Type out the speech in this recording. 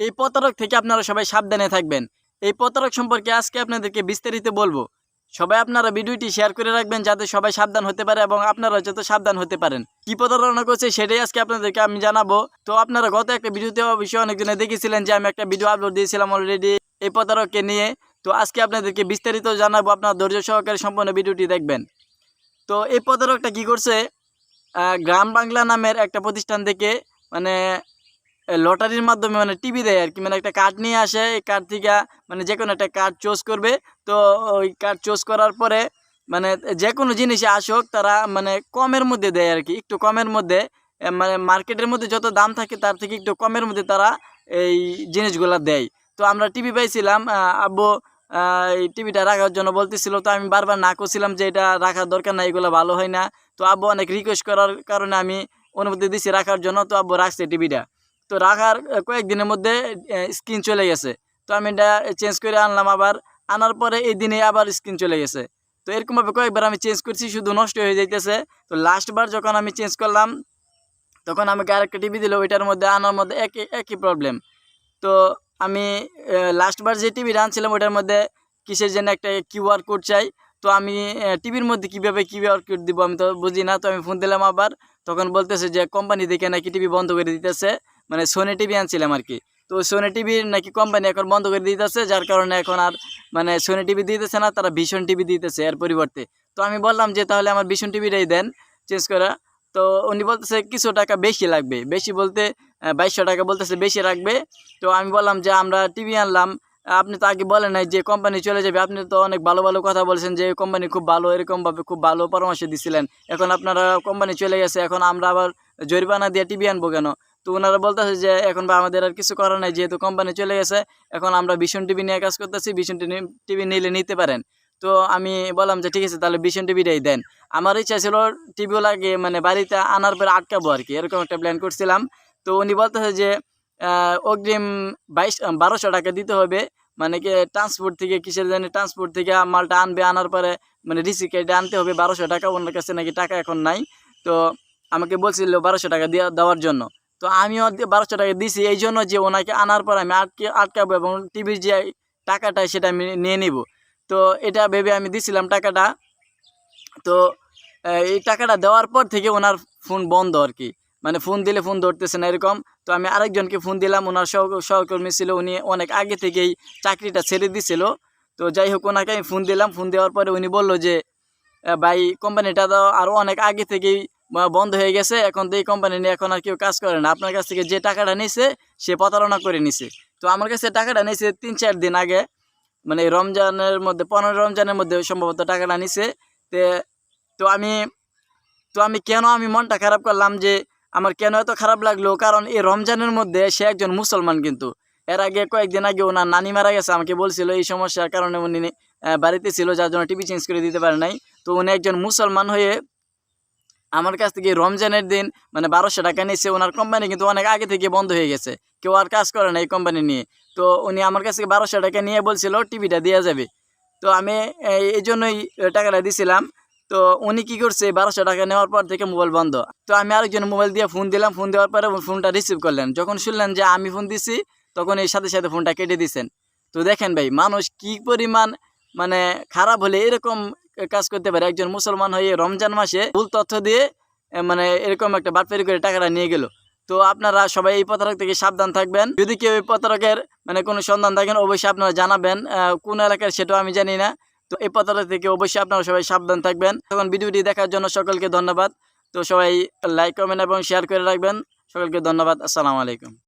এই প্রতারক থেকে আপনারা সবাই সাবধানে থাকবেন। এই প্রতারক সম্পর্কে আজকে আপনাদেরকে বিস্তারিত বলব। সবাই আপনারা ভিডিওটি শেয়ার করে রাখবেন যাতে সবাই সাবধান হতে পারে এবং আপনারা যত সাবধান হতে পারেন। কি প্রতারণা করছে সেটাই আজকে আপনাদেরকে আমি জানাব। তো আপনারা গত একটা ভিডিওতে অবশ্যই অনেকজনে দেখেছিলেন যে আমি একটা ভিডিও আপলোড দিয়েছিলাম অলরেডি এই প্রতারককে নিয়ে। তো আজকে আপনাদেরকে বিস্তারিত জানাব, আপনার ধৈর্য সহকারে সম্পূর্ণ ভিডিওটি দেখবেন। তো এই প্রতারকটা কি করছে? গ্রাম বাংলা নামের একটা প্রতিষ্ঠান থেকে মানে লটারির মাধ্যমে মানে টিভি দেয় আর কি। মানে একটা কার্ড নিয়ে আসে, এই কার্ড থেকে মানে যে কোনো একটা কার্ড চুজ করবে। তো ওই কার্ড চুজ করার পরে মানে যে কোনো জিনিসে আসুক, তারা মানে কমের মধ্যে দেয় আর কি। একটু কমের মধ্যে মানে মার্কেটের মধ্যে যত দাম থাকে, তার থেকে একটু কমের মধ্যে তারা এই জিনিসগুলো দেয়। তো আমরা টিভি পাইছিলাম আব্বু এই টিভিটা রাখার জন্য বলতেছিল, তো আমি বারবার না করছিলাম যে এটা রাখার দরকার না এগুলো ভালো হয় না। তো আব্বু অনেক রিকোয়েস্ট করার কারণে আমি অনুমতি দিছি রাখার জন্য, তো আব্বু রাখছে টিভিটা তো রাখার কয়েকদিনের মধ্যে স্ক্রিন চলে গেছে। তো আমি এটা চেঞ্জ করে আনলাম আবার। আনার পরে এই দিনে আবার স্ক্রিন চলে গেছে। তো এরকমভাবে কয়েকবার আমি চেঞ্জ করছি, শুধু নষ্ট হয়ে যাইতেছে। তো লাস্টবার যখন আমি চেঞ্জ করলাম, তখন আমাকে আরেকটা টিভি দিল। ওইটার মধ্যে আনার মধ্যে একই একই প্রবলেম তো আমি লাস্টবার যে টিভিটা আনছিলাম, ওইটার মধ্যে কিসের জন্য একটা কিউআর কোড চাই? তো আমি টিভির মধ্যে কীভাবে কিউআর কোড দিব আমি তো বুঝি না। তো আমি ফোন দিলাম আবার। তখন বলতেছে যে, কোম্পানি দেখে নাকি টিভি বন্ধ করে দিতেছে। মানে সোনি টিভি আনছিলাম আর কি তো সোনি টিভির নাকি কোম্পানি এখন বন্ধ করে দিতেছে, যার কারণে এখন আর মানে সোনি টিভি দিতেছে না, তারা ভীষণ টিভি দিতেছে এর পরিবর্তে। তো আমি বললাম যে তাহলে আমার ভীষণ টিভিটাই দেন চেঞ্জ করা। তো উনি বলতেছে কিছু টাকা বেশি লাগবে। বেশি বলতে বাইশশো টাকা বলতেছে বেশি রাখবে। তো আমি বললাম যে আমরা টিভি আনলাম। আপনি তো আগে বলেন নাই যে কোম্পানি চলে যাবে। আপনি তো অনেক ভালো ভালো কথা বলছেন যে কোম্পানি খুব ভালো, এরকমভাবে খুব ভালো পরামর্শ দিছিলেন। এখন আপনারা কোম্পানি চলে গেছে, এখন আমরা আবার জরিমানা দিয়ে টিভি আনব কেন? তো ওনারা বলতেছে যে, এখন বা আমাদের আর কিছু করার নাই, যেহেতু কোম্পানি চলে গেছে, এখন আমরা ভীষণ টিভি নিয়ে কাজ করতেছি ভীষণ টিভি নিলে নিতে পারেন। তো আমি বললাম যে, ঠিক আছে, তাহলে ভীষণ টিভিটাই দেন। আমার ইচ্ছা ছিল টিভিও লাগে মানে বাড়িতে আনার পরে আটকাবো আর কি এরকম একটা প্ল্যান করছিলাম। তো উনি বলতেছে যে অগ্রিম বাইশ, বারোশো টাকা দিতে হবে মানে কি ট্রান্সপোর্ট থেকে, কিসের জানি ট্রান্সপোর্ট থেকে মালটা আনবে, আনার পরে মানে রিসিপ্ট কেটে আনতে হবে, বারোশো টাকা, ওনার কাছে নাকি টাকা এখন নাই। তো আমাকে বলছিল বারোশো টাকা দেওয়া দেওয়ার জন্য। তো আমি আমিও বারোশো টাকা দিছি, এই জন্য যে ওনাকে আনার পর আমি আটকে, আটকাবো এবং টিভির যে টাকাটা সেটা আমি নিয়ে নিব। তো এটা ভেবে আমি দিছিলাম টাকাটা। তো এই টাকাটা দেওয়ার পর থেকে ওনার ফোন বন্ধ আর কি। মানে ফোন দিলে ফোন ধরতেছে না এরকম। তো আমি আরেকজনকে ফোন দিলাম, ওনার সহ, সহকর্মী ছিল, উনি অনেক আগে থেকেই চাকরিটা ছেড়ে দিছিল। তো যাই হোক, ওনাকে আমি ফোন দিলাম। ফোন দেওয়ার পরে উনি বলল যে ভাই কোম্পানিটা তো আরও অনেক আগে থেকেই বন্ধ হয়ে গেছে, এখন তো এই কোম্পানি নিয়ে এখন আর কেউ কাজ করে না। আপনার কাছ থেকে যে টাকাটা নিছে, সে প্রতারণা করে নিছে। তো আমার কাছে টাকাটা নিছে তিন চার দিন আগে মানে রমজানের মধ্যে, পনেরো রমজানের মধ্যে সম্ভবত টাকাটা নিছে। তে, তো আমি তো আমি কেন আমি মনটা খারাপ করলাম যে, আমার কেন এত খারাপ লাগল? কারণ এই রমজানের মধ্যে সে একজন মুসলমান কিন্তু। এর আগে কয়েকদিন আগে ওনার নানি মারা গেছে, আমাকে বলছিল এই সমস্যার কারণে উনি বাড়িতে ছিল, যার জন্য টিভি চেঞ্জ করে দিতে পারে নাই। তো উনি একজন মুসলমান হয়ে আমার কাছ থেকে রমজানের দিন মানে বারোশো টাকা নিয়েছে, ওনার কোম্পানি কিন্তু অনেক আগে থেকে বন্ধ হয়ে গেছে। কেউ আর কাজ করে না এই কোম্পানি নিয়ে। তো উনি আমার কাছ থেকে বারোশো টাকা নিয়ে বলছিল টিভিটা দেওয়া যাবে। তো আমি এই- জন্যই টাকাটা দিছিলাম। তো উনি কি করছে, বারোশো টাকা নেওয়ার পর থেকে মোবাইল বন্ধ। তো আমি আরেকজন মোবাইল দিয়ে ফোন দিলাম ফোন দেওয়ার পরে ফোনটা রিসিভ করলেন। যখন শুনলেন যে আমি ফোন দিছি, তখন এই সাথে সাথে ফোনটা কেটে দিছেন। তো দেখেন ভাই, মানুষ কি পরিমাণ মানে খারাপ হলে এরকম কাজ করতে পারে। একজন মুসলমান হয়ে রমজান মাসে ভুল তথ্য দিয়ে মানে এরকম একটা বাটপারি করে টাকাটা নিয়ে গেল। তো আপনারা সবাই এই প্রতারক থেকে সাবধান থাকবেন। যদি কেউ এই প্রতারকের মানে কোনো সন্ধান থাকেন অবশ্যই আপনারা জানাবেন। কোন এলাকার সেটাও আমি জানি না। তো এই প্রতারক থেকে অবশ্যই আপনারা সবাই সাবধান থাকবেন। তখন ভিডিওটি দেখার জন্য সকলকে ধন্যবাদ। তো সবাই লাইক, কমেন্ট এবং শেয়ার করে রাখবেন। সকলকে ধন্যবাদ। আসসালামু আলাইকুম।